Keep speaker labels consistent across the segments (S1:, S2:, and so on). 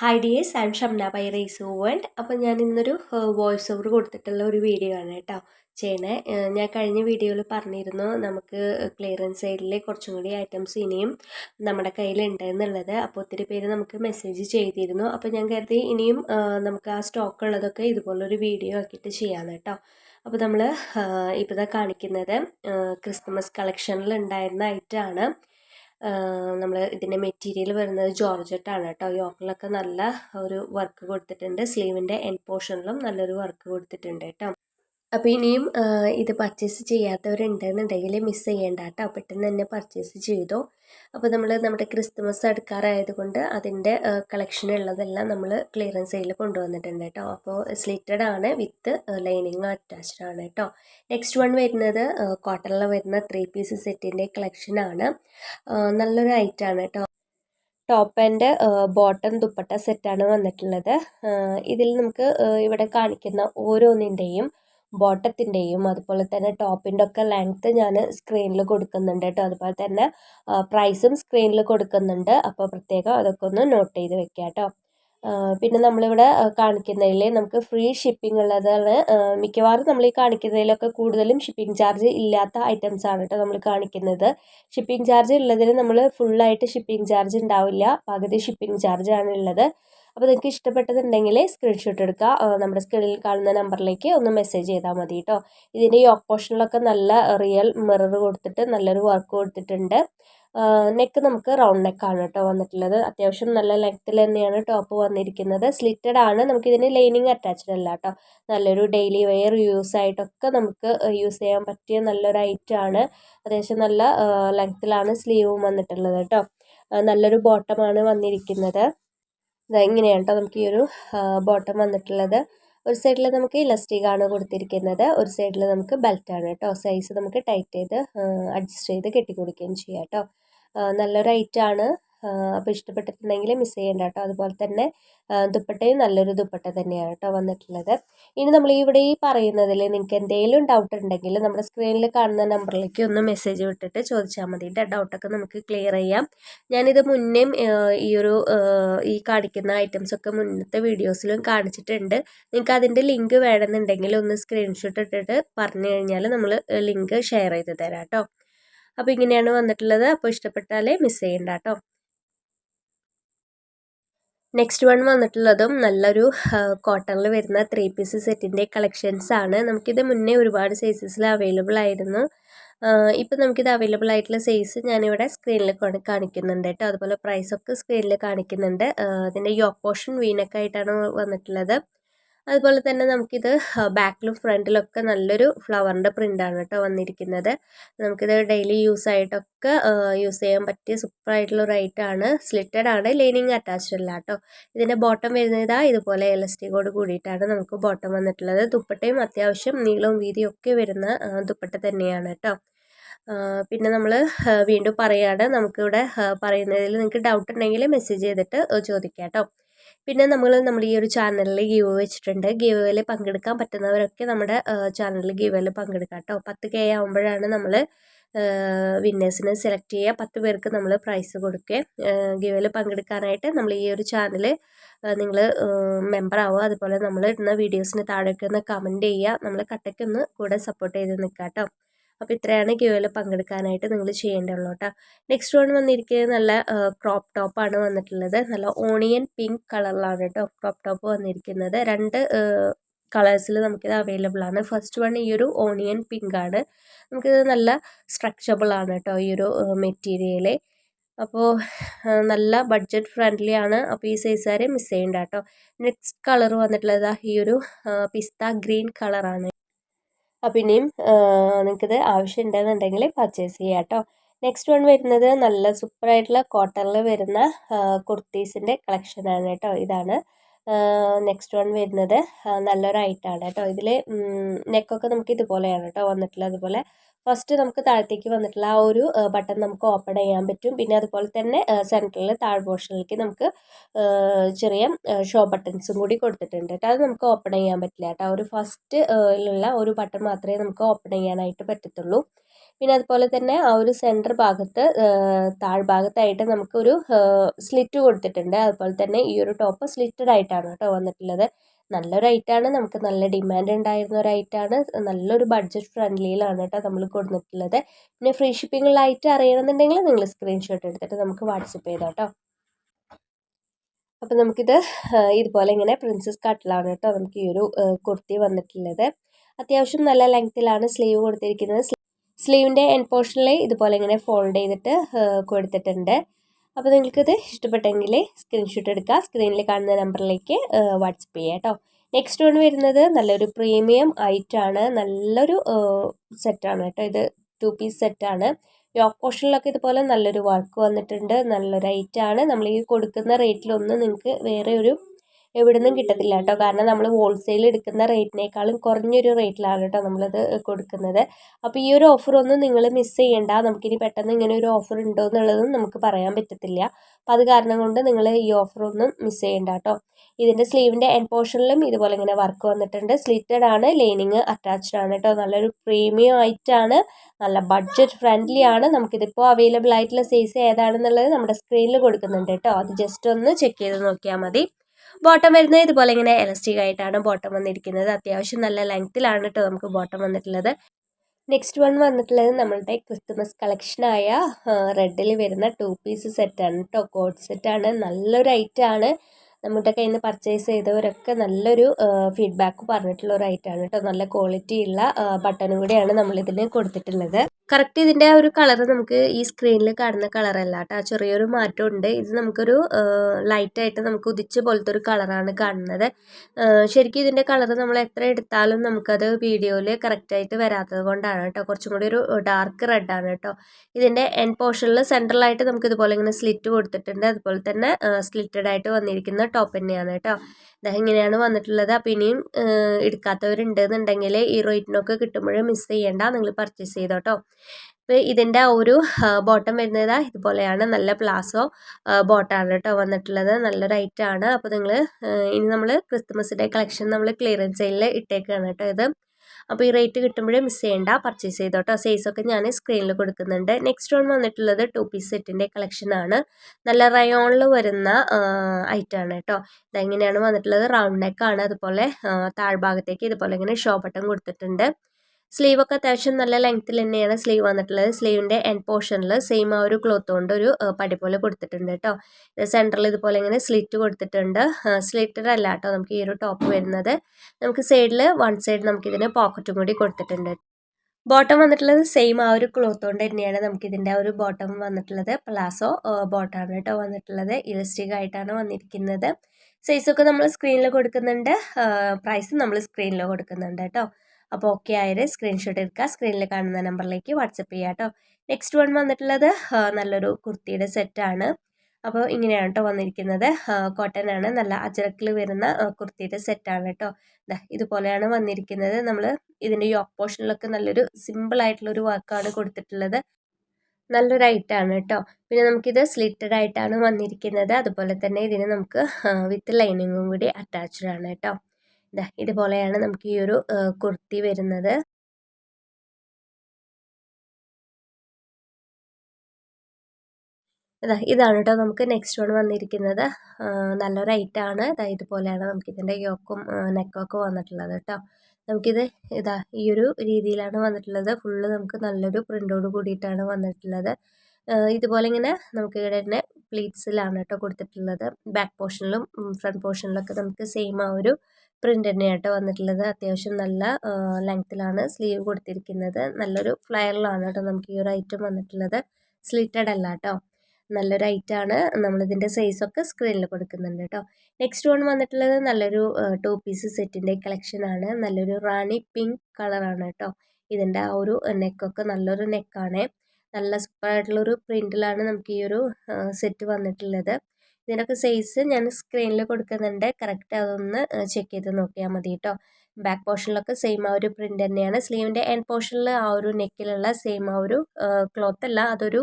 S1: Hi dears and Shamna by race world അപ്പോൾ ഞാൻ ഇന്നൊരു വോയിസ് ഓവർ കൊടുത്തിട്ടുള്ള ഒരു വീഡിയോ ആണ് കേട്ടോ ചെയ്യണേ. ഞാൻ കഴിഞ്ഞ വീഡിയോയിൽ പറഞ്ഞിരുന്നു നമുക്ക് ക്ലിയറൻസ് സൈഡിൽ കുറച്ചും കൂടി ഐറ്റംസ് ഇനിയും നമ്മുടെ കയ്യിലുണ്ട് എന്നുള്ളത്. അപ്പോൾ ഒത്തിരി പേര് നമുക്ക് മെസ്സേജ് ചെയ്തിരുന്നു. അപ്പോൾ ഞാൻ കരുതി ഇനിയും നമുക്ക് ആ സ്റ്റോക്ക് ഉള്ളതൊക്കെ ഇതുപോലൊരു വീഡിയോ ആക്കിയിട്ട് ചെയ്യാമെന്ന് കേട്ടോ. അപ്പോൾ നമ്മൾ ഇപ്പോൾ ഇതാ കാണിക്കുന്നത് ക്രിസ്മസ് കളക്ഷനിൽ ഉണ്ടായിരുന്ന ഐറ്റമാണ് നമ്മൾ ഇതിന്റെ മെറ്റീരിയൽ വരുന്നത് ജോർജറ്റാണ് കേട്ടോ. യോക്കിലൊക്കെ നല്ല ഒരു വർക്ക് കൊടുത്തിട്ടുണ്ട്. സ്ലീവിന്റെ എൻ പോർഷനിലും നല്ലൊരു വർക്ക് കൊടുത്തിട്ടുണ്ട് കേട്ടോ. അപ്പോൾ ഇനിയും ഇത് പർച്ചേസ് ചെയ്യാത്തവരുണ്ടെന്നുണ്ടെങ്കിൽ മിസ് ചെയ്യേണ്ട കേട്ടോ പെട്ടെന്ന് തന്നെ പർച്ചേസ് ചെയ്തോ. അപ്പോൾ നമ്മൾ നമ്മുടെ ക്രിസ്മസ് അടുക്കാറായതുകൊണ്ട് അതിന്റെ കളക്ഷൻ ഉള്ളതെല്ലാം നമ്മൾ ക്ലിയറൻസ് സെയിൽ കൊണ്ടുവന്നിട്ടുണ്ട് കേട്ടോ. അപ്പോൾ സ്ലിറ്റഡ് ആണ് വിത്ത് ലൈനിങ് അറ്റാച്ച്ഡ് ആണ് കേട്ടോ. നെക്സ്റ്റ് വൺ വരുന്നത് കോട്ടണിൽ വരുന്ന ത്രീ പീസ് സെറ്റിന്റെ കളക്ഷനാണ് നല്ലൊരു ഐറ്റാണ് കേട്ടോ. ടോപ്പ് ആൻഡ് ബോട്ടം ദുപ്പട്ട സെറ്റാണ് വന്നിട്ടുള്ളത്. ഇതിൽ നമുക്ക് ഇവിടെ കാണിക്കുന്ന ഓരോന്നിന്റെയും ബോട്ടത്തിന്റെയും അതുപോലെ തന്നെ ടോപ്പിന്റെ ഒക്കെ ലെങ്ത് ഞാൻ സ്ക്രീനിൽ കൊടുക്കുന്നുണ്ട് കേട്ടോ. അതുപോലെ തന്നെ പ്രൈസും സ്ക്രീനിൽ കൊടുക്കുന്നുണ്ട്. അപ്പോൾ പ്രത്യേകം അതൊക്കെ ഒന്ന് നോട്ട് ചെയ്ത് വെക്കുക കേട്ടോ. പിന്നെ നമ്മളിവിടെ കാണിക്കുന്നതിൽ നമുക്ക് ഫ്രീ ഷിപ്പിംഗ് ഉള്ളതാണ്. മിക്കവാറും നമ്മൾ ഈ കാണിക്കുന്നതിലൊക്കെ കൂടുതലും ഷിപ്പിംഗ് ചാർജ് ഇല്ലാത്ത ഐറ്റംസ് ആണ് കേട്ടോ നമ്മൾ കാണിക്കുന്നത്. ഷിപ്പിംഗ് ചാർജ് ഉള്ളതിന് നമ്മൾ ഫുള്ളായിട്ട് ഷിപ്പിംഗ് ചാർജ് ഉണ്ടാവില്ല പകുതി ഷിപ്പിംഗ് ചാർജ് ആണ് ഉള്ളത് അപ്പോൾ നിങ്ങൾക്ക് ഇഷ്ടപ്പെട്ടതുണ്ടെങ്കിൽ സ്ക്രീൻഷോട്ട് എടുക്കുക നമ്മുടെ സ്ക്രീനിൽ കാണുന്ന നമ്പറിലേക്ക് ഒന്ന് മെസ്സേജ് ചെയ്താൽ മതി കേട്ടോ ഇതിന്റെ ഈ ഓപ്പോഷനിലൊക്കെ നല്ല റിയൽ മിറർ കൊടുത്തിട്ട് നല്ലൊരു വർക്ക് കൊടുത്തിട്ടുണ്ട്. നെക്ക് നമുക്ക് റൗണ്ട് നെക്കാണ് കേട്ടോ വന്നിട്ടുള്ളത്. അത്യാവശ്യം നല്ല ലെങ്ത്തിൽ തന്നെയാണ് ടോപ്പ് വന്നിരിക്കുന്നത്. സ്ലിറ്റഡ് ആണ്. നമുക്കിതിന് ലൈനിങ് അറ്റാച്ച്ഡ് അല്ല കേട്ടോ നല്ലൊരു ഡെയിലി വെയർ യൂസ് ആയിട്ടൊക്കെ നമുക്ക് യൂസ് ചെയ്യാൻ പറ്റിയ നല്ലൊരു ഐറ്റം ആണ്. അത്യാവശ്യം നല്ല ലെങ്ത്തിലാണ് സ്ലീവും വന്നിട്ടുള്ളത് കേട്ടോ നല്ലൊരു ബോട്ടമാണ് വന്നിരിക്കുന്നത്. ഇങ്ങനെയാണ് കേട്ടോ നമുക്ക് ഈ ഒരു ബോട്ടം വന്നിട്ടുള്ളത്. ഒരു സൈഡിൽ നമുക്ക് ഇലസ്റ്റിക്കാണ് കൊടുത്തിരിക്കുന്നത്. ഒരു സൈഡിൽ നമുക്ക് ബെൽറ്റാണ് കേട്ടോ. സൈസ് നമുക്ക് ടൈറ്റ് ചെയ്ത് അഡ്ജസ്റ്റ് ചെയ്ത് കെട്ടി കൊടുക്കുകയും ചെയ്യാം കേട്ടോ. നല്ല നല്ലൊരു ഐറ്റാണ് അപ്പോൾ ഇഷ്ടപ്പെട്ടിട്ടുണ്ടെങ്കിൽ മിസ് ചെയ്യേണ്ട കേട്ടോ അതുപോലെ തന്നെ ദുപ്പട്ടയും നല്ലൊരു ദുപ്പട്ട തന്നെയാണ് കേട്ടോ വന്നിട്ടുള്ളത്. ഇനി നമ്മൾ ഇവിടെ ഈ പറയുന്നതിൽ നിങ്ങൾക്ക് എന്തെങ്കിലും ഡൗട്ട് ഉണ്ടെങ്കിൽ നമ്മുടെ സ്ക്രീനിൽ കാണുന്ന നമ്പറിലേക്ക് ഒന്ന് മെസ്സേജ് വിട്ടിട്ട് ചോദിച്ചാൽ മതി. ഡൗട്ടൊക്കെ നമുക്ക് ക്ലിയർ ചെയ്യാം. ഞാനിത് മുന്നേയും ഈ ഒരു ഈ കാണിക്കുന്ന ഐറ്റംസൊക്കെ മുന്നത്തെ വീഡിയോസിലും കാണിച്ചിട്ടുണ്ട്. നിങ്ങൾക്ക് അതിന്റെ ലിങ്ക് വേണമെന്നുണ്ടെങ്കിൽ ഒന്ന് സ്ക്രീൻഷോട്ട് ഇട്ടിട്ട് പറഞ്ഞു കഴിഞ്ഞാൽ നമ്മൾ ലിങ്ക് ഷെയർ ചെയ്ത് തരാം കേട്ടോ അപ്പോൾ ഇങ്ങനെയാണ് വന്നിട്ടുള്ളത്. അപ്പോൾ ഇഷ്ടപ്പെട്ടാലേ മിസ് ചെയ്യണ്ട കേട്ടോ നെക്സ്റ്റ് വൺ വന്നിട്ടുള്ളതും നല്ലൊരു കോട്ടണിൽ വരുന്ന ത്രീ പീസ് സെറ്റിന്റെ കളക്ഷൻസ് ആണ്. നമുക്കിത് മുന്നേ ഒരുപാട് സൈസസിൽ അവൈലബിൾ ആയിരുന്നു. ഇപ്പം നമുക്കിത് അവൈലബിൾ ആയിട്ടുള്ള സൈസ് ഞാനിവിടെ സ്ക്രീനിൽ കാണിക്കുന്നുണ്ട് കേട്ടോ അതുപോലെ പ്രൈസൊക്കെ സ്ക്രീനിൽ കാണിക്കുന്നുണ്ട്. അതിന്റെ യോക്ക് വീനൊക്കെ ആയിട്ടാണ് വന്നിട്ടുള്ളത്. അതുപോലെ തന്നെ നമുക്കിത് ബാക്കിലും ഫ്രണ്ടിലും ഒക്കെ നല്ലൊരു ഫ്ലവറിന്റെ പ്രിന്റാണ് കേട്ടോ വന്നിരിക്കുന്നത്. നമുക്കിത് ഡെയിലി യൂസ് ആയിട്ടൊക്കെ യൂസ് ചെയ്യാൻ പറ്റിയ സൂപ്പർ ആയിട്ടുള്ള ആണ്. സ്ലിറ്റഡ് ആണ് ലൈനിങ് അറ്റാച്ച്ഡ് അല്ല കേട്ടോ. ഇതിന്റെ ബോട്ടം വരുന്നത് ഇതാ ഇതുപോലെ എലസ്റ്റിക്കോട് കൂടിയിട്ടാണ് നമുക്ക് ബോട്ടം വന്നിട്ടുള്ളത്. ദുപ്പട്ടയും അത്യാവശ്യം നീളവും വീതിയും ഒക്കെ വരുന്ന ദുപ്പട്ട തന്നെയാണ് കേട്ടോ. പിന്നെ നമ്മൾ വീണ്ടും പറയുകയാണ് നമുക്കിവിടെ പറയുന്നതിൽ നിങ്ങൾക്ക് ഡൗട്ട് ഉണ്ടെങ്കിൽ മെസ്സേജ് ചെയ്തിട്ട് ചോദിക്കാം കേട്ടോ. പിന്നെ നമ്മൾ നമ്മൾ ഈ ഒരു ചാനലിൽ ഗീവ് വെച്ചിട്ടുണ്ട്. ഗീവയിൽ പങ്കെടുക്കാൻ പറ്റുന്നവരൊക്കെ നമ്മുടെ ചാനലിൽ ഗീവയിൽ പങ്കെടുക്കാം കേട്ടോ പത്ത് കെ ആകുമ്പോഴാണ് നമ്മൾ വിന്നേഴ്സിനെ സെലക്ട് ചെയ്യുക. പത്ത് പേർക്ക് നമ്മൾ പ്രൈസ് കൊടുക്കുക ഗീവയിൽ പങ്കെടുക്കാനായിട്ട് നമ്മൾ ഈ ഒരു ചാനൽ നിങ്ങൾ മെമ്പർ ആവുക. അതുപോലെ നമ്മൾ ഇടുന്ന വീഡിയോസിന് താഴേക്ക് ഒന്ന് കമന്റ് ചെയ്യുക. നമ്മൾ കട്ടയ്ക്കൊന്ന് കൂടെ സപ്പോർട്ട് ചെയ്ത് നിൽക്കുക കേട്ടോ അപ്പോൾ ഇത്രയാണ് ഗീവയിൽ പങ്കെടുക്കാനായിട്ട് നിങ്ങൾ ചെയ്യേണ്ടതുള്ളൂ കേട്ടോ. നെക്സ്റ്റ് വൺ വന്നിരിക്കുന്നത് നല്ല ക്രോപ്പ് ടോപ്പാണ് വന്നിട്ടുള്ളത്. നല്ല ഓണിയൻ പിങ്ക് കളറിലാണ് കേട്ടോ ക്രോപ്പ് ടോപ്പ് വന്നിരിക്കുന്നത്. രണ്ട് കളേഴ്സിൽ നമുക്കിത് അവൈലബിൾ ആണ്. ഫസ്റ്റ് വൺ ഈ ഒരു ഓണിയൻ പിങ്ക് ആണ്. നമുക്കിത് നല്ല സ്ട്രക്ചബിൾ ആണ് കേട്ടോ ഈ ഒരു മെറ്റീരിയൽ അപ്പോൾ നല്ല ബഡ്ജറ്റ് ഫ്രണ്ട്ലി ആണ്. അപ്പോൾ ഈ സൈസുകാരെ മിസ് ചെയ്യണ്ട കേട്ടോ. നെക്സ്റ്റ് കളർ വന്നിട്ടുള്ളത് ഈ ഒരു പിസ്ത ഗ്രീൻ കളറാണ് അപ്പോൾ ഇനിയും നിങ്ങൾക്കിത് ആവശ്യമുണ്ടെന്നുണ്ടെങ്കിൽ പർച്ചേസ് ചെയ്യാം കേട്ടോ നെക്സ്റ്റ് വൺ വരുന്നത് നല്ല സൂപ്പറായിട്ടുള്ള കോട്ടണിൽ വരുന്ന കുർത്തീസിന്റെ കളക്ഷനാണ് കേട്ടോ ഇതാണ്. നെക്സ്റ്റ് വൺ വരുന്നത് നല്ലൊരു ഐറ്റാണ് കേട്ടോ. ഇതിൽ നെക്കൊക്കെ നമുക്ക് ഇതുപോലെയാണ് കേട്ടോ വന്നിട്ടുള്ളത്. അതുപോലെ ഫസ്റ്റ് നമുക്ക് താഴത്തേക്ക് വന്നിട്ടുള്ള ആ ഒരു ബട്ടൺ നമുക്ക് ഓപ്പൺ ചെയ്യാൻ പറ്റും. പിന്നെ അതുപോലെ തന്നെ സെന്ററിൽ താഴ് പോർഷനിലേക്ക് നമുക്ക് ചെറിയ ഷോ ബട്ടൺസും കൂടി കൊടുത്തിട്ടുണ്ട് കേട്ടോ. അത് നമുക്ക് ഓപ്പൺ ചെയ്യാൻ പറ്റില്ല കേട്ടോ. ഒരു ഫസ്റ്റ് ഉള്ള ഒരു ബട്ടൺ മാത്രമേ നമുക്ക് ഓപ്പൺ ചെയ്യാനായിട്ട് പറ്റത്തുള്ളൂ. പിന്നെ അതുപോലെ തന്നെ ആ ഒരു സെന്റർ ഭാഗത്ത് താഴ്ഭാഗത്തായിട്ട് നമുക്കൊരു സ്ലിറ്റ് കൊടുത്തിട്ടുണ്ട്. അതുപോലെ തന്നെ ഈ ഒരു ടോപ്പ് സ്ലിറ്റഡ് ആയിട്ടാണ് കേട്ടോ വന്നിട്ടുള്ളത്. നല്ലൊരു ഐറ്റാണ് നമുക്ക് നല്ല ഡിമാൻഡ് ഉണ്ടായിരുന്ന ഒരു ഐറ്റാണ് നല്ലൊരു ബഡ്ജറ്റ് ഫ്രണ്ട്ലിയിലാണ് കേട്ടോ നമ്മൾ കൊടുത്തിട്ടുള്ളത്. പിന്നെ ഫ്രീ ഷിപ്പിങ്ങിലായിട്ട് അറിയണമെന്നുണ്ടെങ്കിൽ നിങ്ങൾ സ്ക്രീൻഷോട്ട് എടുത്തിട്ട് നമുക്ക് വാട്സപ്പ് ചെയ്തോ കേട്ടോ. അപ്പോൾ നമുക്കിത് ഇതുപോലെ ഇങ്ങനെ പ്രിൻസസ് കട്ടിലാണ് കേട്ടോ നമുക്ക് ഈ ഒരു കുർത്തി വന്നിട്ടുള്ളത്. അത്യാവശ്യം നല്ല ലെങ്ത്തിലാണ് സ്ലീവ് കൊടുത്തിരിക്കുന്നത്. സ്ലീവിന്റെ എൻ പോർഷനിൽ ഇതുപോലെ ഇങ്ങനെ ഫോൾഡ് ചെയ്തിട്ട് കൊടുത്തിട്ടുണ്ട്. അപ്പോൾ നിങ്ങൾക്കിത് ഇഷ്ടപ്പെട്ടെങ്കിൽ സ്ക്രീൻഷോട്ട് എടുക്കുക. സ്ക്രീനിൽ കാണുന്ന നമ്പറിലേക്ക് വാട്സപ്പ് ചെയ്യുക കേട്ടോ. നെക്സ്റ്റ് വൺ വരുന്നത് നല്ലൊരു പ്രീമിയം ഐറ്റാണ് നല്ലൊരു സെറ്റാണ് കേട്ടോ. ഇത് ടു പീസ് സെറ്റാണ് യോക്ക് പോർഷനിലൊക്കെ ഇതുപോലെ നല്ലൊരു വർക്ക് വന്നിട്ടുണ്ട്. നല്ലൊരു ഐറ്റാണ് നമ്മൾ ഈ കൊടുക്കുന്ന റേറ്റിലൊന്നും നിങ്ങൾക്ക് വേറെ ഒരു എവിടെ നിന്നും കിട്ടത്തില്ല കേട്ടോ. കാരണം നമ്മൾ ഹോൾസെയിൽ എടുക്കുന്ന റേറ്റിനേക്കാളും കുറഞ്ഞൊരു റേറ്റിലാണ് കേട്ടോ നമ്മളത് കൊടുക്കുന്നത്. അപ്പോൾ ഈ ഒരു ഓഫർ ഒന്നും നിങ്ങൾ മിസ് ചെയ്യേണ്ട. നമുക്കിനി പെട്ടെന്ന് ഇങ്ങനെ ഒരു ഓഫർ ഉണ്ടോ എന്നുള്ളതും നമുക്ക് പറയാൻ പറ്റത്തില്ല. അപ്പോൾ അത് കാരണം കൊണ്ട് നിങ്ങൾ ഈ ഓഫർ ഒന്നും മിസ് ചെയ്യേണ്ട കേട്ടോ. ഇതിന്റെ സ്ലീവിന്റെ എൻ പോർഷനിലും ഇതുപോലെ ഇങ്ങനെ വർക്ക് വന്നിട്ടുണ്ട്. സ്ലിറ്റഡ് ആണ് ലൈനിങ് അറ്റാച്ച്ഡ് ആണ് കേട്ടോ. നല്ലൊരു പ്രീമിയം ആയിട്ടാണ് നല്ല ബഡ്ജറ്റ് ഫ്രണ്ട്ലി ആണ്. നമുക്കിതിപ്പോൾ അവൈലബിൾ ആയിട്ടുള്ള സൈസ് ഏതാണെന്നുള്ളത് നമ്മുടെ സ്ക്രീനിൽ കൊടുക്കുന്നുണ്ട് കേട്ടോ. അത് ജസ്റ്റ് ഒന്ന് ചെക്ക് ചെയ്ത് നോക്കിയാൽ മതി. ബോട്ടം വരുന്നത് ഇതുപോലെ ഇങ്ങനെ എലസ്റ്റിക് ആയിട്ടാണ് ബോട്ടം വന്നിരിക്കുന്നത്. അത്യാവശ്യം നല്ല ലെങ്ത്തിലാണ് കേട്ടോ നമുക്ക് ബോട്ടം വന്നിട്ടുള്ളത്. നെക്സ്റ്റ് വൺ വന്നിട്ടുള്ളത് നമ്മളുടെ ക്രിസ്തുമസ് കളക്ഷനായ റെഡിൽ വരുന്ന ടു പീസ് സെറ്റാണ് കേട്ടോ കോഡ് സെറ്റാണ് നല്ലൊരു ഐറ്റമാണ് നമ്മുടെ കയ്യിൽ നിന്ന് പർച്ചേസ് ചെയ്തവരൊക്കെ നല്ലൊരു ഫീഡ്ബാക്ക് പറഞ്ഞിട്ടുള്ള ഒരു ഐറ്റമാണ് കേട്ടോ. നല്ല ക്വാളിറ്റി ഉള്ള ബട്ടണും കൂടിയാണ് നമ്മളിതിന് കൊടുത്തിട്ടുള്ളത്. കറക്റ്റ് ഇതിന്റെ ആ ഒരു കളർ നമുക്ക് ഈ സ്ക്രീനിൽ കാണുന്ന കളറല്ല കേട്ടോ. ചെറിയൊരു മാറ്റമുണ്ട്. ഇത് നമുക്കൊരു ലൈറ്റായിട്ട് നമുക്ക് ഉദിച്ച പോലത്തെ ഒരു കളറാണ് കാണുന്നത്. ശരിക്കും ഇതിന്റെ കളർ നമ്മൾ എത്ര എടുത്താലും നമുക്കത് വീഡിയോയിൽ കറക്റ്റായിട്ട് വരാത്തത് കൊണ്ടാണ് കേട്ടോ. കുറച്ചും കൂടി ഒരു ഡാർക്ക് റെഡാണ് കേട്ടോ. ഇതിന്റെ എൻ പോർഷനിൽ സെൻട്രലായിട്ട് നമുക്ക് ഇതുപോലെ ഇങ്ങനെ സ്ലിറ്റ് കൊടുത്തിട്ടുണ്ട്. അതുപോലെ തന്നെ സ്ലിറ്റഡ് ആയിട്ട് വന്നിരിക്കുന്ന ടോപ്പ് തന്നെയാണ് കേട്ടോ. ഇങ്ങനെയാണ് വന്നിട്ടുള്ളത്. അപ്പോൾ ഇനിയും എടുക്കാത്തവരുണ്ടെന്നുണ്ടെങ്കിൽ ഈ റേറ്റിനൊക്കെ കിട്ടുമ്പോഴേ മിസ് ചെയ്യേണ്ട. നിങ്ങൾ പർച്ചേസ് ചെയ്തോട്ടോ. അപ്പോൾ ഇതിന്റെ ഒരു ബോട്ടം വരുന്നത് ഇതുപോലെയാണ്. നല്ല പ്ലാസോ ബോട്ടാണ് കേട്ടോ വന്നിട്ടുള്ളത്. നല്ല റൈറ്റാണ് അപ്പോൾ നിങ്ങൾ ഇനി നമ്മൾ ക്രിസ്മസിന്റെ കളക്ഷൻ നമ്മൾ ക്ലിയറൻസ് സെയിലിൽ ഇട്ടേക്കാണ് കേട്ടോ ഇത്. അപ്പോൾ ഈ റേറ്റ് കിട്ടുമ്പോഴേ മിസ് ചെയ്യണ്ട പർച്ചേസ് ചെയ്തോട്ടോ. ഒക്കെ ഞാൻ സ്ക്രീനിൽ കൊടുക്കുന്നുണ്ട്. നെക്സ്റ്റ് വൺ വന്നിട്ടുള്ളത് ടു പീസ് സെറ്റിന്റെ ആണ്. നല്ല റയോണിൽ വരുന്ന ഐറ്റമാണ് കേട്ടോ ഇതെങ്ങനെയാണ് വന്നിട്ടുള്ളത്? റൗണ്ട് നെക്കാണ് അതുപോലെ താഴ്ഭാഗത്തേക്ക് ഇതുപോലെ ഇങ്ങനെ ഷോ ബട്ടൺ കൊടുത്തിട്ടുണ്ട്. സ്ലീവൊക്കെ അത്യാവശ്യം നല്ല ലെങ്ത്തിൽ തന്നെയാണ് സ്ലീവ് വന്നിട്ടുള്ളത്. സ്ലീവിന്റെ എൻഡ് പോർഷനിൽ സെയിം ആ ഒരു ക്ലോത്ത് കൊണ്ട് ഒരു പടി പോലെ കൊടുത്തിട്ടുണ്ട് കേട്ടോ സെന്ററിൽ ഇതുപോലെ ഇങ്ങനെ സ്ലിറ്റ് കൊടുത്തിട്ടുണ്ട്. സ്ലിറ്റഡ് അല്ല കേട്ടോ നമുക്ക് ഈ ഒരു ടോപ്പ് വരുന്നത്. നമുക്ക് സൈഡിൽ വൺ സൈഡ് നമുക്ക് നമുക്കിതിന് പോക്കറ്റും കൂടി കൊടുത്തിട്ടുണ്ട്. ബോട്ടം വന്നിട്ടുള്ളത് സെയിം ആ ഒരു ക്ലോത്ത് കൊണ്ട് തന്നെയാണ് നമുക്കിതിന്റെ ആ ഒരു ബോട്ടം വന്നിട്ടുള്ളത്. പ്ലാസോ ബോട്ടാണ് കേട്ടോ വന്നിട്ടുള്ളത്. ഇലസ്റ്റിക് ആയിട്ടാണ് വന്നിരിക്കുന്നത്. സൈസൊക്കെ നമ്മൾ സ്ക്രീനിൽ കൊടുക്കുന്നുണ്ട്. പ്രൈസ് നമ്മൾ സ്ക്രീനിൽ കൊടുക്കുന്നുണ്ട് കേട്ടോ അപ്പോൾ ഓക്കെ ആയത് സ്ക്രീൻഷോട്ട് എടുക്കുക സ്ക്രീനിൽ കാണുന്ന നമ്പറിലേക്ക് വാട്സപ്പ് ചെയ്യുക കേട്ടോ നെക്സ്റ്റ് വൺ വന്നിട്ടുള്ളത് നല്ലൊരു കുർത്തിയുടെ സെറ്റാണ് അപ്പോൾ ഇങ്ങനെയാണ് കേട്ടോ വന്നിരിക്കുന്നത്. കോട്ടൺ ആണ്. നല്ല അജറക്കിൽ വരുന്ന കുർത്തിയുടെ സെറ്റാണ് കേട്ടോ ഇതുപോലെയാണ് വന്നിരിക്കുന്നത്. നമ്മൾ ഇതിന്റെ യോക്ക് പോർഷനിലൊക്കെ നല്ലൊരു സിമ്പിൾ ആയിട്ടുള്ളൊരു വർക്കാണ് കൊടുത്തിട്ടുള്ളത്. നല്ലൊരു ഐറ്റാണ് കേട്ടോ പിന്നെ നമുക്കിത് സ്ലിറ്റഡ് ആയിട്ടാണ് വന്നിരിക്കുന്നത്. അതുപോലെ തന്നെ ഇതിന് നമുക്ക് വിത്ത് ലൈനിങ്ങും കൂടി അറ്റാച്ച്ഡ് ആണ് കേട്ടോ ഇതുപോലെയാണ് നമുക്ക് ഈ ഒരു കുർത്തി വരുന്നത്. ഇതാ ഇതാണ് കേട്ടോ നമുക്ക് നെക്സ്റ്റ് വൺ വന്നിരിക്കുന്നത്. നല്ലൊരു ആണ്. ഇതാ ഇതുപോലെയാണ് നമുക്കിതിന്റെ യോക്കും നെക്കൊക്കെ വന്നിട്ടുള്ളത് കേട്ടോ നമുക്കിത് ഇതാ ഈ ഒരു രീതിയിലാണ് വന്നിട്ടുള്ളത്. ഫുള്ള് നമുക്ക് നല്ലൊരു പ്രിന്റോട് കൂടിയിട്ടാണ് വന്നിട്ടുള്ളത്. ഇതുപോലെ ഇങ്ങനെ നമുക്ക് ഇവിടെ തന്നെ പ്ലീറ്റ്സിലാണ് കേട്ടോ കൊടുത്തിട്ടുള്ളത്. ബാക്ക് പോർഷനിലും ഫ്രണ്ട് പോർഷനിലൊക്കെ നമുക്ക് സെയിം ആ ഒരു പ്രിന്റ് തന്നെയാട്ടോ വന്നിട്ടുള്ളത്. അത്യാവശ്യം നല്ല ലെങ്ത്തിലാണ് സ്ലീവ് കൊടുത്തിരിക്കുന്നത്. നല്ലൊരു ഫ്ലയറിലാണ് കേട്ടോ നമുക്ക് ഈ ഒരു ഐറ്റം വന്നിട്ടുള്ളത്. സ്ലിറ്റഡ് അല്ല കേട്ടോ നല്ലൊരു ഐറ്റാണ് നമ്മളിതിന്റെ സൈസൊക്കെ സ്ക്രീനിൽ കൊടുക്കുന്നുണ്ട് കേട്ടോ നെക്സ്റ്റ് വൺ വന്നിട്ടുള്ളത് നല്ലൊരു ടു പീസ് സെറ്റിന്റെ കളക്ഷനാണ് നല്ലൊരു റാണി പിങ്ക് കളറാണ് കേട്ടോ ഇതിന്റെ ആ ഒരു നെക്കൊക്കെ നല്ലൊരു നെക്കാണ് നല്ല സൂപ്പറായിട്ടുള്ളൊരു പ്രിന്റിലാണ് നമുക്ക് ഈ ഒരു സെറ്റ് വന്നിട്ടുള്ളത്. ഇതിനൊക്കെ സൈസ് ഞാൻ സ്ക്രീനിൽ കൊടുക്കുന്നുണ്ട്. കറക്റ്റ് അതൊന്ന് ചെക്ക് ചെയ്ത് നോക്കിയാൽ മതി കേട്ടോ ബാക്ക് പോർഷനിലൊക്കെ സെയിം ആ ഒരു പ്രിന്റ് തന്നെയാണ്. സ്ലീവിന്റെ എൻ പോർഷനിൽ ആ ഒരു നെക്കിലുള്ള സെയിം ആ ഒരു ക്ലോത്ത് അല്ല. അതൊരു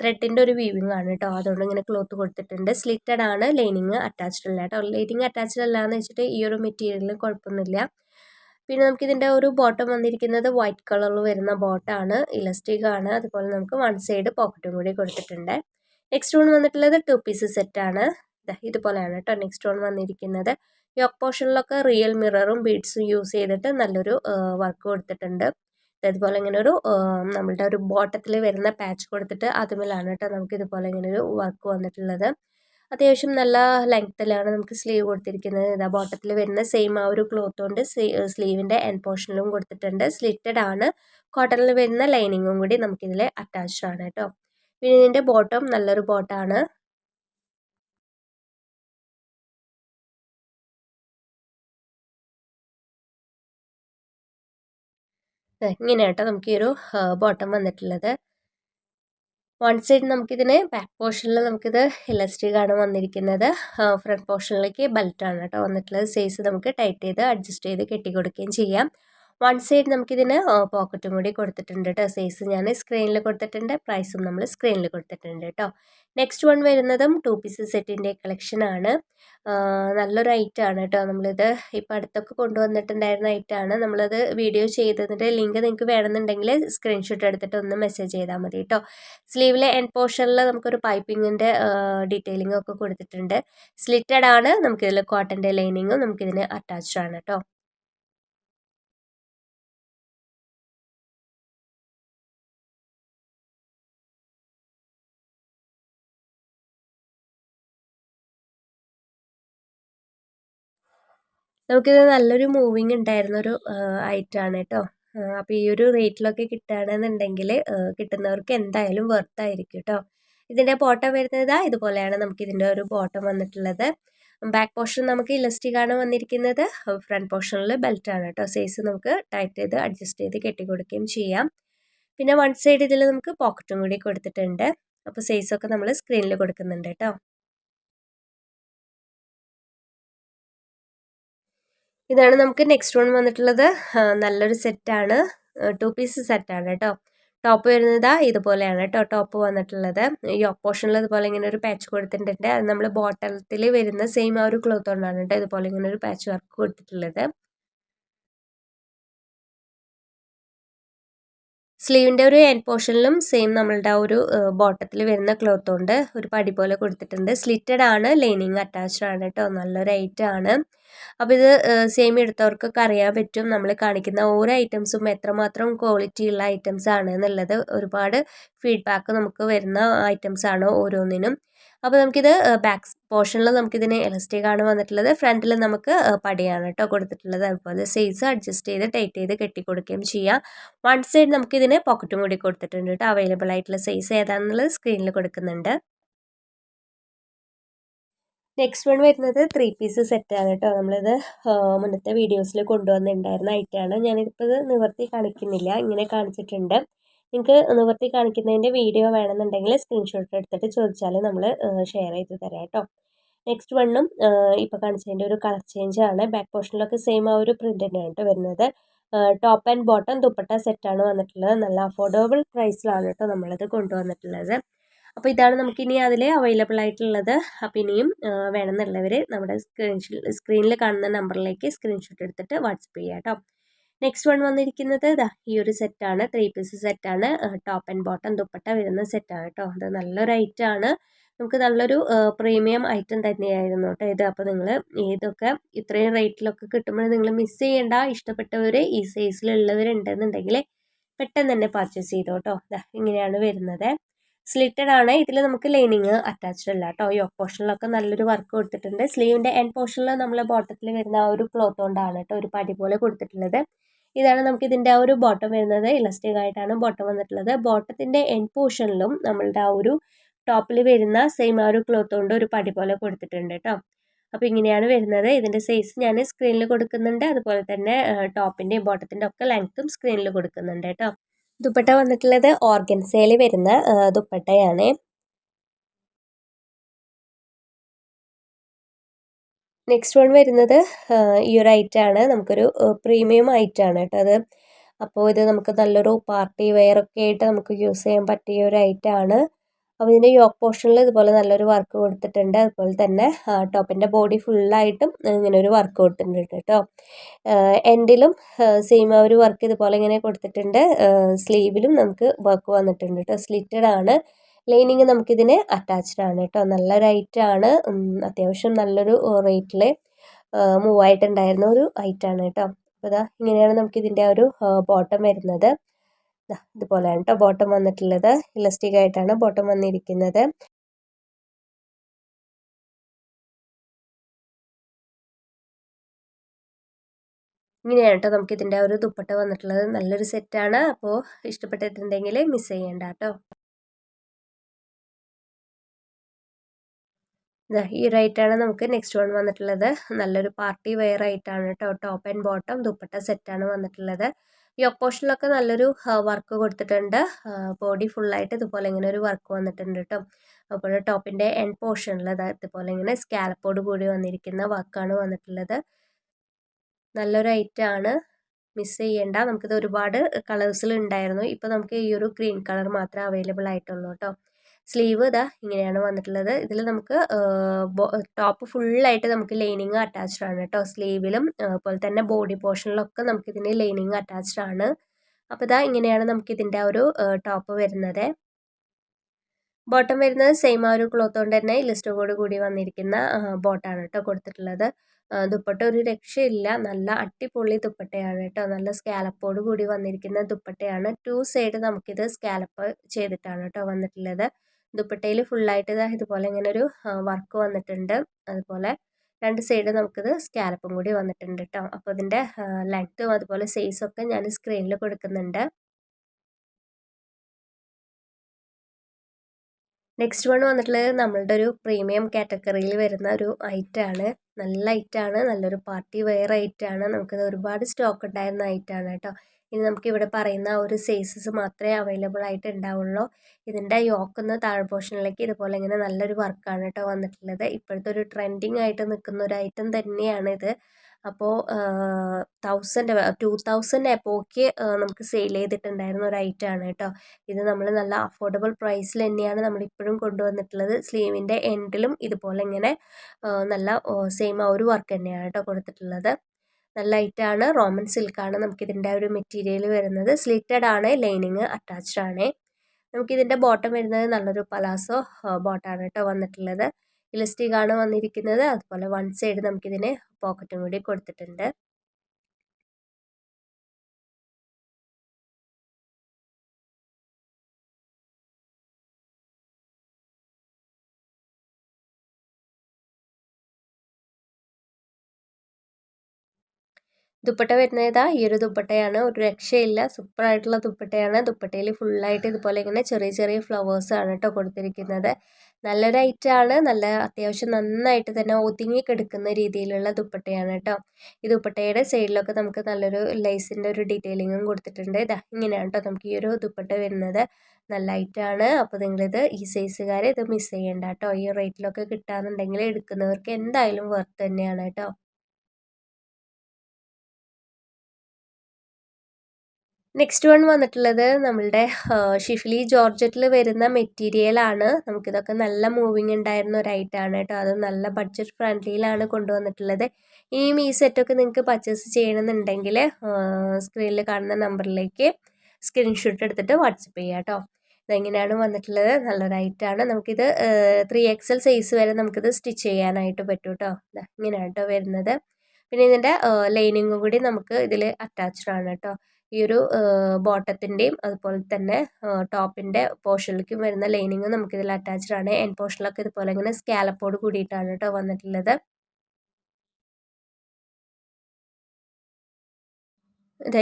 S1: ത്രെഡിന്റെ ഒരു വീവിങ് ആണ് കേട്ടോ അതുകൊണ്ട് ഇങ്ങനെ ക്ലോത്ത് കൊടുത്തിട്ടുണ്ട്. സ്ലിറ്റഡ് ആണ് ലൈനിങ് അറ്റാച്ച്ഡ് അല്ല കേട്ടോ ലൈനിങ് അറ്റാച്ച്ഡ് അല്ല എന്ന് വെച്ചിട്ട് ഈ ഒരു മെറ്റീരിയലിന് കുഴപ്പമൊന്നുമില്ല. പിന്നെ നമുക്ക് നമുക്കിതിന്റെ ഒരു ബോട്ടം വന്നിരിക്കുന്നത് വൈറ്റ് കളറിൽ വരുന്ന ബോട്ടാണ് ഇലസ്റ്റിക് ആണ്. അതുപോലെ നമുക്ക് വൺ സൈഡ് പോക്കറ്റും കൂടി കൊടുത്തിട്ടുണ്ട്. നെക്സ്റ്റ് വൺ വന്നിട്ടുള്ളത് ടു പീസ് സെറ്റാണ് ഇതുപോലെയാണ് കേട്ടോ നെക്സ്റ്റ് വൺ വന്നിരിക്കുന്നത്. യോക്ക് പോർഷനിലൊക്കെ റിയൽ മിററും ബീഡ്സും യൂസ് ചെയ്തിട്ട് നല്ലൊരു വർക്ക് കൊടുത്തിട്ടുണ്ട്. അതുപോലെ ഇങ്ങനെ ഒരു നമ്മളുടെ ഒരു ബോട്ടത്തിൽ വരുന്ന പാച്ച് കൊടുത്തിട്ട് അതുമല്ലാണ് കേട്ടോ നമുക്ക് ഇതുപോലെ ഇങ്ങനെ ഒരു വർക്ക് വന്നിട്ടുള്ളത്. അത്യാവശ്യം നല്ല ലെങ്ത്തിലാണ് നമുക്ക് സ്ലീവ് കൊടുത്തിരിക്കുന്നത്. ഇതാ ബോട്ടത്തിൽ വരുന്ന സെയിം ആ ഒരു ക്ലോത്ത് കൊണ്ട് സ്ലീവിന്റെ എൻ പോർഷനിലും കൊടുത്തിട്ടുണ്ട്. സ്ലിറ്റഡ് ആണ്. കോട്ടണിൽ വരുന്ന ലൈനിങ്ങും കൂടി നമുക്കിതിൽ അറ്റാച്ച്ഡ് ആണ് കേട്ടോ. പിന്നെ ഇതിന്റെ ബോട്ടം നല്ലൊരു ബോട്ടാണ് ഇങ്ങനെയാട്ടോ നമുക്ക് ഈ ഒരു ബോട്ടം വന്നിട്ടുള്ളത്. വൺ സൈഡ് നമുക്കിതിന് ബാക്ക് പോർഷനിൽ നമുക്കിത് ഇലസ്റ്റിക്കാണ് വന്നിരിക്കുന്നത്. ഫ്രണ്ട് പോർഷനിലേക്ക് ബെൽറ്റാണ് കേട്ടോ വന്നിട്ടുള്ളത്. സൈസ് നമുക്ക് ടൈറ്റ് ചെയ്ത് അഡ്ജസ്റ്റ് ചെയ്ത് കെട്ടി കൊടുക്കുകയും ചെയ്യാം. വൺ സൈഡ് നമുക്കിതിന് പോക്കറ്റും കൂടി കൊടുത്തിട്ടുണ്ട് കേട്ടോ. സൈസ് ഞാൻ സ്ക്രീനിൽ കൊടുത്തിട്ടുണ്ട്. പ്രൈസും നമ്മൾ സ്ക്രീനിൽ കൊടുത്തിട്ടുണ്ട് കേട്ടോ. നെക്സ്റ്റ് വൺ വരുന്നതും ടു പീസ് സെറ്റിന്റെ കളക്ഷനാണ് നല്ലൊരു ഐറ്റമാണ് കേട്ടോ. നമ്മളിത് ഇപ്പം അടുത്തൊക്കെ കൊണ്ടുവന്നിട്ടുണ്ടായിരുന്ന ഐറ്റമാണ് നമ്മളത് വീഡിയോ ചെയ്തതിന്റെ ലിങ്ക് നിങ്ങൾക്ക് വേണമെന്നുണ്ടെങ്കിൽ സ്ക്രീൻഷോട്ട് എടുത്തിട്ട് ഒന്ന് മെസ്സേജ് ചെയ്താൽ മതി കേട്ടോ. സ്ലീവിലെ എൻ പോർഷനിൽ നമുക്കൊരു പൈപ്പിങ്ങിന്റെ ഡീറ്റെയിലിംഗ് ഒക്കെ കൊടുത്തിട്ടുണ്ട്. സ്ലിറ്റഡ് ആണ്. നമുക്കിതിൽ കോട്ടന്റെ ലൈനിങ്ങും നമുക്കിതിന് അറ്റാച്ച്ഡ് ആണ് കേട്ടോ. നമുക്കിത് നല്ലൊരു മൂവിങ് ഉണ്ടായിരുന്ന ഒരു ഐറ്റം ആണ് കേട്ടോ അപ്പോൾ ഈ ഒരു റേറ്റിലൊക്കെ കിട്ടുകയാണെന്നുണ്ടെങ്കിൽ കിട്ടുന്നവർക്ക് എന്തായാലും വെർത്തായിരിക്കും കേട്ടോ ഇതിന്റെ ബോട്ടം വരുന്നത് ഇതുപോലെയാണ് നമുക്ക് ഇതിന്റെ ഒരു ബോട്ടം വന്നിട്ടുള്ളത്. ബാക്ക് പോർഷൻ നമുക്ക് ഇലസ്റ്റിക് ആണ് വന്നിരിക്കുന്നത്. ഫ്രണ്ട് പോർഷനിൽ ആണ് കേട്ടോ സൈസ് നമുക്ക് ടൈറ്റ് ചെയ്ത് അഡ്ജസ്റ്റ് ചെയ്ത് കെട്ടി കെട്ടിക്കൊടുക്കുകയും ചെയ്യാം. പിന്നെ വൺ സൈഡ് ഇതിൽ നമുക്ക് പോക്കറ്റും കൂടി കൊടുത്തിട്ടുണ്ട്. അപ്പോൾ സൈസൊക്കെ നമ്മൾ സ്ക്രീനിൽ കൊടുക്കുന്നുണ്ട് കേട്ടോ ഇതാണ് നമുക്ക് നെക്സ്റ്റ് വൺ വന്നിട്ടുള്ളത്. നല്ലൊരു സെറ്റാണ് ടു പീസ് സെറ്റാണ് കേട്ടോ ടോപ്പ് വരുന്നത് ഇതുപോലെയാണ് കേട്ടോ ടോപ്പ് വന്നിട്ടുള്ളത്. ഈ ഓപ്പോഷനിൽ ഇതുപോലെ ഇങ്ങനെ ഒരു പാച്ച് കൊടുത്തിട്ടുണ്ട്. അത് നമ്മൾ ബോട്ടലത്തിൽ വരുന്ന സെയിം ആ ഒരു ക്ലോത്ത് കൊണ്ടാണ് കേട്ടോ ഇതുപോലെ ഇങ്ങനെ ഒരു പാച്ച് വർക്ക് കൊടുത്തിട്ടുള്ളത്. സ്ലീവിന്റെ ഒരു ഹാൻഡ് പോർഷനിലും സെയിം നമ്മളുടെ ആ ഒരു ബോട്ടത്തിൽ വരുന്ന ക്ലോത്ത് ഉണ്ട്. ഒരു പടി പോലെ കൊടുത്തിട്ടുണ്ട്. സ്ലിറ്റഡ് ആണ് ലൈനിങ് അറ്റാച്ച്ഡ് ആണ് കേട്ടോ നല്ലൊരു ഐറ്റം ആണ്. അപ്പോൾ ഇത് സെയിം എടുത്തവർക്കൊക്കെ അറിയാൻ പറ്റും. നമ്മൾ കാണിക്കുന്ന ഓരോ ഐറ്റംസും എത്രമാത്രം ക്വാളിറ്റി ഉള്ള ഐറ്റംസ് ആണ് എന്നുള്ളത്. ഒരുപാട് ഫീഡ്ബാക്ക് നമുക്ക് വരുന്ന ഐറ്റംസ് ആണ് ഓരോന്നിനും. അപ്പോൾ നമുക്കിത് ബാക്ക് പോർഷനിൽ നമുക്കിതിന് എലസ്റ്റിക് ആണ് വന്നിട്ടുള്ളത്. ഫ്രണ്ടിൽ നമുക്ക് പടിയാണ് കേട്ടോ കൊടുത്തിട്ടുള്ളത്. അതുപോലെ സൈസ് അഡ്ജസ്റ്റ് ചെയ്ത് ടൈറ്റ് ചെയ്ത് കെട്ടി കൊടുക്കുകയും ചെയ്യാം. വൺ സൈഡ് നമുക്കിതിന് പോക്കറ്റും കൂടി കൊടുത്തിട്ടുണ്ട് കേട്ടോ അവൈലബിൾ ആയിട്ടുള്ള സൈസ് ഏതാണെന്നുള്ളത് സ്ക്രീനിൽ കൊടുക്കുന്നുണ്ട്. നെക്സ്റ്റ് വൺ വരുന്നത് ത്രീ പീസ് സെറ്റാണ് കേട്ടോ നമ്മളിത് മുന്നത്തെ വീഡിയോസിൽ കൊണ്ടുവന്നിട്ടുണ്ടായിരുന്ന ഐറ്റമാണ് ഞാനിപ്പോൾ ഇത് നിവർത്തി കാണിക്കുന്നില്ല. ഇങ്ങനെ കാണിച്ചിട്ടുണ്ട്. നിങ്ങൾക്ക് നിവർത്തി കാണിക്കുന്നതിന്റെ വീഡിയോ വേണമെന്നുണ്ടെങ്കിൽ സ്ക്രീൻഷോട്ട് എടുത്തിട്ട് ചോദിച്ചാൽ നമ്മൾ ഷെയർ ചെയ്ത് തരാം കേട്ടോ. നെക്സ്റ്റ് വണ്ണും ഇപ്പോൾ കാണിച്ചതിന്റെ ഒരു കളർ ചേഞ്ച് ആണ്. ബാക്ക് പോർഷനിലൊക്കെ സെയിം ആ ഒരു പ്രിന്റ് തന്നെയാണ് വരുന്നത്. ടോപ്പ് ആൻഡ് ബോട്ടം ദുപ്പട്ട സെറ്റാണ് വന്നിട്ടുള്ളത്. നല്ല അഫോർഡബിൾ പ്രൈസിലാണ് കേട്ടോ നമ്മളത് കൊണ്ടുവന്നിട്ടുള്ളത്. അപ്പോൾ ഇതാണ് നമുക്കിനി അതിൽ അവൈലബിൾ ആയിട്ടുള്ളത്. അപ്പോൾ ഇനിയും വേണമെന്നുള്ളവർ നമ്മുടെ സ്ക്രീനിൽ കാണുന്ന നമ്പറിലേക്ക് സ്ക്രീൻഷോട്ട് എടുത്തിട്ട് വാട്സപ്പ് ചെയ്യാം കേട്ടോ. നെക്സ്റ്റ് വൺ വന്നിരിക്കുന്നത് ഇതാ ഈ ഒരു സെറ്റാണ് ത്രീ പീസ് സെറ്റാണ് ടോപ്പ് ആൻഡ് ബോട്ടം ദുപ്പട്ട വരുന്ന സെറ്റാണ് കേട്ടോ അത് നല്ലൊരു ആണ്. നമുക്ക് നല്ലൊരു പ്രീമിയം ഐറ്റം തന്നെയായിരുന്നു കേട്ടോ ഇത്. അപ്പോൾ നിങ്ങൾ ഇതൊക്കെ ഇത്രയും റേറ്റിലൊക്കെ കിട്ടുമ്പോൾ നിങ്ങൾ മിസ് ചെയ്യേണ്ട. ഇഷ്ടപ്പെട്ടവർ ഈ സൈസിലുള്ളവരുണ്ടെന്നുണ്ടെങ്കിൽ പെട്ടെന്ന് തന്നെ പർച്ചേസ് ചെയ്തോ കേട്ടോ ഇങ്ങനെയാണ് വരുന്നത്. സ്ലിറ്റഡ് ആണ്. ഇതിൽ നമുക്ക് ലൈനിങ് അറ്റാച്ച്ഡ് അല്ല കേട്ടോ ഈ പോർഷനിലൊക്കെ നല്ലൊരു വർക്ക് കൊടുത്തിട്ടുണ്ട്. സ്ലീവിന്റെ എൻഡ് പോർഷനിൽ നമ്മൾ ബോട്ടത്തിൽ വരുന്ന ആ ഒരു ക്ലോത്ത് കൊണ്ടാണ് കേട്ടോ ഒരു പടി പോലെ കൊടുത്തിട്ടുള്ളത്. ഇതാണ് നമുക്ക് ഇതിന്റെ ആ ഒരു ബോട്ടം വരുന്നത്. ഇലസ്റ്റിക് ആയിട്ടാണ് ബോട്ടം വന്നിട്ടുള്ളത്. ബോട്ടത്തിന്റെ എൻ പോർഷനിലും നമ്മളുടെ ആ ഒരു ടോപ്പിൽ വരുന്ന സെയിം ആ ഒരു ക്ലോത്ത് കൊണ്ട് ഒരു പടി പോലെ കൊടുത്തിട്ടുണ്ട് കേട്ടോ അപ്പോൾ ഇങ്ങനെയാണ് വരുന്നത്. ഇതിന്റെ സൈസ് ഞാൻ സ്ക്രീനിൽ കൊടുക്കുന്നുണ്ട്. അതുപോലെ തന്നെ ടോപ്പിന്റെയും ബോട്ടത്തിന്റെ ഒക്കെ ലെങ്ത്തും സ്ക്രീനിൽ കൊടുക്കുന്നുണ്ട് കേട്ടോ ദുപ്പട്ട വന്നിട്ടുള്ളത് ഓർഗൻസയിൽ വരുന്ന ദുപ്പട്ടയാണ്. നെക്സ്റ്റ് വൺ വരുന്നത് ഈ ഒരു ഐറ്റാണ് നമുക്കൊരു പ്രീമിയം ഐറ്റാണ് കേട്ടോ അത്. അപ്പോൾ ഇത് നമുക്ക് നല്ലൊരു പാർട്ടി വെയർ ഒക്കെ ആയിട്ട് നമുക്ക് യൂസ് ചെയ്യാൻ പറ്റിയ ഒരു ഐറ്റമാണ് അപ്പോൾ ഇതിന്റെ യോക്ക് പോർഷനിൽ ഇതുപോലെ നല്ലൊരു വർക്ക് കൊടുത്തിട്ടുണ്ട്. അതുപോലെ തന്നെ ടോപ്പിന്റെ ബോഡി ഫുള്ളായിട്ടും ഇങ്ങനെ ഒരു വർക്ക് കൊടുത്തിട്ടുണ്ട് കേട്ടോ. എൻഡിലും സെയിം ആ ഒരു വർക്ക് ഇതുപോലെ ഇങ്ങനെ കൊടുത്തിട്ടുണ്ട്. സ്ലീവിലും നമുക്ക് വർക്ക് വന്നിട്ടുണ്ട് കേട്ടോ. സ്ലിറ്റഡ് ആണ്. ലൈനിങ് നമുക്കിതിന് അറ്റാച്ച്ഡ് ആണ് കേട്ടോ. നല്ല റേറ്റാണ് അത്യാവശ്യം നല്ലൊരു റേറ്റിൽ മൂവ് ആയിട്ടുണ്ടായിരുന്ന ഒരു ഐറ്റാണ് കേട്ടോ. അപ്പോൾ ഇതാ ഇങ്ങനെയാണ് നമുക്കിതിന്റെ ഒരു ബോട്ടം വരുന്നത്. ഇതുപോലെയാണ് കേട്ടോ. ബോട്ടം വന്നിട്ടുള്ളത്. ഇലസ്റ്റിക് ആയിട്ടാണ് ബോട്ടം വന്നിരിക്കുന്നത്. ഇങ്ങനെയാണ് കേട്ടോ നമുക്ക് ഇതിന്റെ ഒരു ദുപ്പട്ട വന്നിട്ടുള്ളത്. നല്ലൊരു സെറ്റാണ് അപ്പോൾ ഇഷ്ടപ്പെട്ടിട്ടുണ്ടെങ്കിൽ മിസ് ചെയ്യേണ്ട കേട്ടോ. ഈ റൈറ്റാണ് നമുക്ക് നെക്സ്റ്റ് വൺ വന്നിട്ടുള്ളത്. നല്ലൊരു പാർട്ടി വെയർ ആയിട്ടാണ് കേട്ടോ. ടോപ്പ് ആൻഡ് ബോട്ടം ദുപ്പട്ട സെറ്റാണ് വന്നിട്ടുള്ളത്. ഈ ഒപ്പോഷനിലൊക്കെ നല്ലൊരു വർക്ക് കൊടുത്തിട്ടുണ്ട്. ബോഡി ഫുള്ളായിട്ട് ഇതുപോലെ ഇങ്ങനെ ഒരു വർക്ക് വന്നിട്ടുണ്ട് കേട്ടോ. അപ്പോൾ ടോപ്പിന്റെ എൻഡ് പോർഷനിൽ ഇതുപോലെ ഇങ്ങനെ സ്കാലപ്പോട് കൂടി വന്നിരിക്കുന്ന വർക്കാണ് വന്നിട്ടുള്ളത്. നല്ലൊരു ഐറ്റമാണ് മിസ് ചെയ്യേണ്ട. നമുക്കിത് ഒരുപാട് കളേഴ്സിൽ ഉണ്ടായിരുന്നു. ഇപ്പോൾ നമുക്ക് ഈ ഒരു ഗ്രീൻ കളർ മാത്രമേ അവൈലബിൾ ആയിട്ടുള്ളൂ കേട്ടോ. സ്ലീവ് ഇതാ ഇങ്ങനെയാണ് വന്നിട്ടുള്ളത്. ഇതിൽ നമുക്ക് ടോപ്പ് ഫുള്ളായിട്ട് നമുക്ക് ലൈനിങ് അറ്റാച്ച്ഡ് ആണ് കേട്ടോ. സ്ലീവിലും അതുപോലെ തന്നെ ബോഡി പോർഷനിലൊക്കെ നമുക്കിതിന് ലൈനിങ് അറ്റാച്ച്ഡ് ആണ്. അപ്പോൾ ഇതാ ഇങ്ങനെയാണ് നമുക്കിതിന്റെ ഒരു ടോപ്പ് വരുന്നത്. ബോട്ടം വരുന്നത് സെയിം ആ ഒരു ക്ലോത്ത് കൊണ്ട് തന്നെ ലിസ്റ്റോട് കൂടി വന്നിരിക്കുന്ന ബോട്ടാണ് കേട്ടോ കൊടുത്തിട്ടുള്ളത്. ദുപ്പട്ട ഒരു രക്ഷയില്ല. നല്ല അടിപൊളി ദുപ്പട്ടയാണ് കേട്ടോ. നല്ല സ്കാലപ്പോട് കൂടി വന്നിരിക്കുന്ന ദുപ്പട്ടയാണ്. ടു സൈഡ് നമുക്കിത് സ്കാലപ്പ് ചെയ്തിട്ടാണ് കേട്ടോ വന്നിട്ടുള്ളത്. ദുപ്പട്ടയിൽ ഫുള്ളായിട്ട് ഇതാ ഇതുപോലെ ഇങ്ങനെ ഒരു വർക്ക് വന്നിട്ടുണ്ട്. അതുപോലെ രണ്ട് സൈഡ് നമുക്കിത് സ്കാലപ്പും കൂടി വന്നിട്ടുണ്ട് കേട്ടോ അപ്പോൾ ഇതിന്റെ ലെങ്ത്തും അതുപോലെ സൈസൊക്കെ ഞാൻ സ്ക്രീനിൽ കൊടുക്കുന്നുണ്ട്. നെക്സ്റ്റ് വൺ വന്നിട്ടുള്ളത് നമ്മളുടെ ഒരു പ്രീമിയം കാറ്റഗറിയിൽ വരുന്ന ഒരു ഐറ്റാണ് നല്ല ഐറ്റാണ് നല്ലൊരു പാർട്ടി വെയർ ഐറ്റാണ് നമുക്കിത് ഒരുപാട് സ്റ്റോക്ക് ഉണ്ടായിരുന്ന ഐറ്റാണ് കേട്ടോ ഇനി നമുക്ക് ഇവിടെ പറയുന്ന ഒരു സൈസസ് മാത്രമേ അവൈലബിൾ ആയിട്ട് ഉണ്ടാവുള്ളൂ. ഇതിന്റെ യോക്കുന്ന താഴെ പോർഷനിലേക്ക് ഇതുപോലെ ഇങ്ങനെ നല്ലൊരു വർക്കാണ് കേട്ടോ വന്നിട്ടുള്ളത്. ഇപ്പോഴത്തെ ഒരു ട്രെൻഡിങ് ആയിട്ട് നിൽക്കുന്ന ഒരു ഐറ്റം തന്നെയാണ് ഇത്. അപ്പോൾ തൗസൻഡ് ടു തൗസൻഡ് എപ്പോക്ക് നമുക്ക് സെയിൽ ചെയ്തിട്ടുണ്ടായിരുന്ന ഒരു ഐറ്റം ആണ് കേട്ടോ. ഇത് നമ്മൾ നല്ല അഫോർഡബിൾ പ്രൈസിൽ തന്നെയാണ് നമ്മളിപ്പോഴും കൊണ്ടുവന്നിട്ടുള്ളത്. സ്ലീവിന്റെ എൻഡിലും ഇതുപോലെ ഇങ്ങനെ നല്ല സെയിം ആ ഒരു വർക്ക് തന്നെയാണ് കേട്ടോ കൊടുത്തിട്ടുള്ളത്. നല്ല ലൈറ്റാണ് റോമൻ സിൽക്കാണ് നമുക്കിതിന്റെ ഒരു മെറ്റീരിയൽ വരുന്നത്. സ്ലിറ്റഡ് ആണ് ലൈനിങ് അറ്റാച്ച്ഡ് ആണ്. നമുക്കിതിന്റെ ബോട്ടം വരുന്നത് നല്ലൊരു പലാസോ ബോട്ടാണ് കേട്ടോ വന്നിട്ടുള്ളത്. ഇലസ്റ്റിക് ആണ് വന്നിരിക്കുന്നത്. അതുപോലെ വൺ സൈഡ് നമുക്കിതിന് പോക്കറ്റും കൂടി കൊടുത്തിട്ടുണ്ട്. ദുപ്പട്ട വരുന്നത്. ഇതാ ഈ ഒരു ദുപ്പട്ടയാണ്. ഒരു രക്ഷയില്ല. സൂപ്പറായിട്ടുള്ള ദുപ്പട്ടയാണ്. ദുപ്പട്ടയിൽ ഫുള്ളായിട്ട് ഇതുപോലെ ഇങ്ങനെ ചെറിയ ചെറിയ ഫ്ലവേഴ്സാണ് കേട്ടോ കൊടുത്തിരിക്കുന്നത്. നല്ലൊരു ഐറ്റമാണ് നല്ല അത്യാവശ്യം നന്നായിട്ട് തന്നെ ഒതുങ്ങി കിടക്കുന്ന രീതിയിലുള്ള ദുപ്പട്ടയാണ് കേട്ടോ. ഈ ദുപ്പട്ടയുടെ സൈഡിലൊക്കെ നമുക്ക് നല്ലൊരു ലൈസിന്റെ ഒരു ഡീറ്റെയിലിങ്ങും കൊടുത്തിട്ടുണ്ട്. ഇതാ ഇങ്ങനെയാണ് കേട്ടോ നമുക്ക് ഈ ഒരു ദുപ്പട്ട വരുന്നത്. നല്ല ഐറ്റമാണ് അപ്പോൾ നിങ്ങളിത് ഈ സൈസുകാരെ ഇത് മിസ് ചെയ്യേണ്ട കേട്ടോ. ഈ റേറ്റിലൊക്കെ കിട്ടാന്നുണ്ടെങ്കിൽ എടുക്കുന്നവർക്ക് എന്തായാലും വർത്ത് തന്നെയാണ് കേട്ടോ. നെക്സ്റ്റ് വൺ വന്നിട്ടുള്ളത് നമ്മളുടെ ഷിഫ്ലി ജോർജറ്റിൽ വരുന്ന മെറ്റീരിയലാണ് നമുക്കിതൊക്കെ നല്ല മൂവിങ് ഉണ്ടായിരുന്ന ഒരു ഐറ്റമാണ് കേട്ടോ. അത് നല്ല ബഡ്ജറ്റ് ഫ്രണ്ട്ലിയിലാണ് കൊണ്ടുവന്നിട്ടുള്ളത്. ഇനിയും ഈ സെറ്റൊക്കെ നിങ്ങൾക്ക് പർച്ചേസ് ചെയ്യണമെന്നുണ്ടെങ്കിൽ സ്ക്രീനിൽ കാണുന്ന നമ്പറിലേക്ക് സ്ക്രീൻഷോട്ട് എടുത്തിട്ട് വാട്സപ്പ് ചെയ്യാം കേട്ടോ. ഇതെങ്ങനെയാണ് വന്നിട്ടുള്ളത്? നല്ലൊരു ഐറ്റാണ് നമുക്കിത് ത്രീ എക്സൽ സൈസ് വരെ നമുക്കിത് സ്റ്റിച്ച് ചെയ്യാനായിട്ട് പറ്റും കേട്ടോ. ഇങ്ങനെയാണ് കേട്ടോ വരുന്നത്. പിന്നെ ഇതിന്റെ ലൈനിങ്ങും കൂടി നമുക്ക് ഇതിൽ അറ്റാച്ച്ഡ് ആണ് കേട്ടോ. ഈ ഒരു ബോട്ടത്തിന്റെയും അതുപോലെ തന്നെ ടോപ്പിന്റെ പോർഷനിലേക്കും വരുന്ന ലൈനിങ് നമുക്കിതിൽ അറ്റാച്ച്ഡ് ആണ്. എൻ പോർഷനിലൊക്കെ ഇതുപോലെ ഇങ്ങനെ സ്കാലപ്പോട് കൂടിയിട്ടാണ് കേട്ടോ വന്നിട്ടുള്ളത്.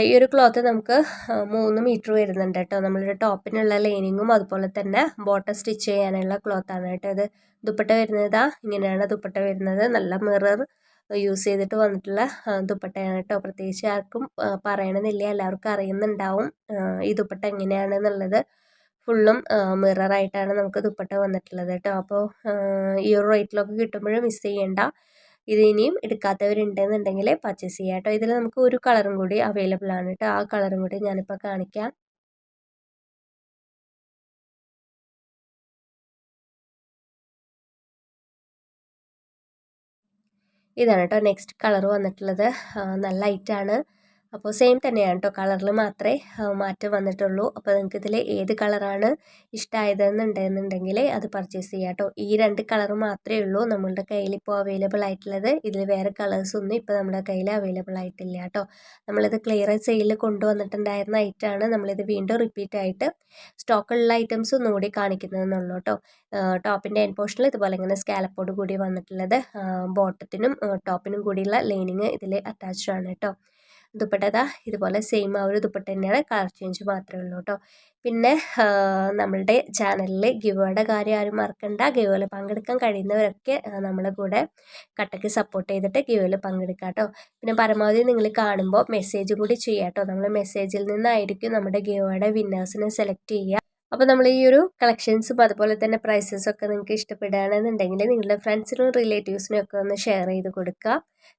S1: ഈ ഒരു ക്ലോത്ത് നമുക്ക് മൂന്ന് മീറ്റർ വരുന്നുണ്ട് കേട്ടോ. നമ്മളൊരു ടോപ്പിനുള്ള ലൈനിങ്ങും അതുപോലെ തന്നെ ബോട്ടം സ്റ്റിച്ച് ചെയ്യാനുള്ള ക്ലോത്താണ് കേട്ടോ ഇത്. ദുപ്പട്ട വരുന്നത് ഇങ്ങനെയാണ് ദുപ്പട്ട വരുന്നത്. നല്ല മിറർ യൂസ് ചെയ്തിട്ട് വന്നിട്ടുള്ള ദുപ്പട്ടയാണ് കേട്ടോ പ്രത്യേകിച്ച് ആർക്കും പറയണമെന്നില്ല എല്ലാവർക്കും അറിയുന്നുണ്ടാവും ഈ ദുപ്പട്ട എങ്ങനെയാണെന്നുള്ളത്. ഫുള്ളും മിററായിട്ടാണ് നമുക്ക് ദുപ്പട്ട വന്നിട്ടുള്ളത് കേട്ടോ അപ്പോൾ ഈ ഒരു റേറ്റിലൊക്കെ കിട്ടുമ്പോഴും മിസ് ചെയ്യേണ്ട. ഇത് ഇനിയും എടുക്കാത്തവരുണ്ടെന്നുണ്ടെങ്കിൽ പർച്ചേസ് ചെയ്യാം കേട്ടോ ഇതിൽ നമുക്ക് ഒരു കളറും കൂടി അവൈലബിൾ ആണ് കേട്ടോ ആ കളറും കൂടി ഞാനിപ്പോൾ കാണിക്കാം. ഇതാണ് കേട്ടോ. നെക്സ്റ്റ് കളർ വന്നിട്ടുള്ളത്. നല്ല ലൈറ്റാണ് അപ്പോൾ സെയിം തന്നെയാണ് കേട്ടോ കളറിൽ മാത്രമേ മാറ്റം വന്നിട്ടുള്ളൂ. അപ്പോൾ നിങ്ങൾക്ക് ഇതിൽ ഏത് കളറാണ് ഇഷ്ടമായതെന്നുണ്ടെന്നുണ്ടെങ്കിൽ അത് പർച്ചേസ് ചെയ്യാം കേട്ടോ ഈ രണ്ട് കളർ മാത്രമേ ഉള്ളൂ നമ്മളുടെ കയ്യിൽ ഇപ്പോൾ അവൈലബിൾ ആയിട്ടുള്ളത്. ഇതിൽ വേറെ കളേഴ്സ് ഒന്നും ഇപ്പോൾ നമ്മുടെ കയ്യിൽ അവൈലബിൾ ആയിട്ടില്ല കേട്ടോ. നമ്മളിത് ക്ലിയർ സെയിലിൽ കൊണ്ടുവന്നിട്ടുണ്ടായിരുന്ന ഐറ്റമാണ് നമ്മളിത് വീണ്ടും റിപ്പീറ്റ് ആയിട്ട് സ്റ്റോക്കുള്ള ഐറ്റംസ് ഒന്നുകൂടി കാണിക്കുന്നതെന്നുള്ളൂ കേട്ടോ. ടോപ്പിന്റെ എൻ പോർഷനിൽ ഇതുപോലെ ഇങ്ങനെ സ്കാലപ്പോട് കൂടി വന്നിട്ടുള്ളത് ബോട്ടത്തിനും ടോപ്പിനും കൂടിയുള്ള ലൈനിങ് ഇതിൽ അറ്റാച്ച്ഡ് ആണ് കേട്ടോ. ദുപ്പട്ട ഇതുപോലെ സെയിം ആ ഒരു ദുപ്പട്ട തന്നെയാണ് കളർ ചേഞ്ച് മാത്രമേ ഉള്ളൂ കേട്ടോ പിന്നെ നമ്മളുടെ ചാനലിൽ ഗിവയുടെ കാര്യം ആരും മറക്കണ്ട. ഗിവയിൽ പങ്കെടുക്കാൻ കഴിയുന്നവരൊക്കെ നമ്മളെ കൂടെ കട്ടയ്ക്ക് സപ്പോർട്ട് ചെയ്തിട്ട് ഗിവയിൽ പങ്കെടുക്കാം കേട്ടോ പിന്നെ പരമാവധി നിങ്ങൾ കാണുമ്പോൾ മെസ്സേജ് കൂടി ചെയ്യാം കേട്ടോ നമ്മൾ മെസ്സേജിൽ നിന്നായിരിക്കും നമ്മുടെ ഗിവയുടെ വിന്നേഴ്സിനെ സെലക്ട് ചെയ്യുക അപ്പോൾ നമ്മൾ ഈ ഒരു കളക്ഷൻസും അതുപോലെ തന്നെ പ്രൈസസും ഒക്കെ നിങ്ങൾക്ക് ഇഷ്ടപ്പെടുകയാണെന്നുണ്ടെങ്കിൽ നിങ്ങളുടെ ഫ്രണ്ട്സിനും റിലേറ്റീവ്സിനും ഒക്കെ ഒന്ന് ഷെയർ ചെയ്ത് കൊടുക്കുക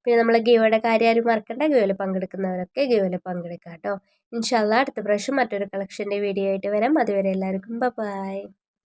S1: പിന്നെ നമ്മൾ ഗിയോയുടെ കാര്യം ആരും മറക്കണ്ട. ഗിയോയിൽ പങ്കെടുക്കുന്നവരൊക്കെ ഗിയോയിൽ പങ്കെടുക്കുക കേട്ടോ ഇൻഷാല്ല അടുത്ത പ്രാവശ്യം മറ്റൊരു കളക്ഷന്റെ വീഡിയോ ആയിട്ട് വരാം. അതുവരെ എല്ലാവർക്കും ബൈ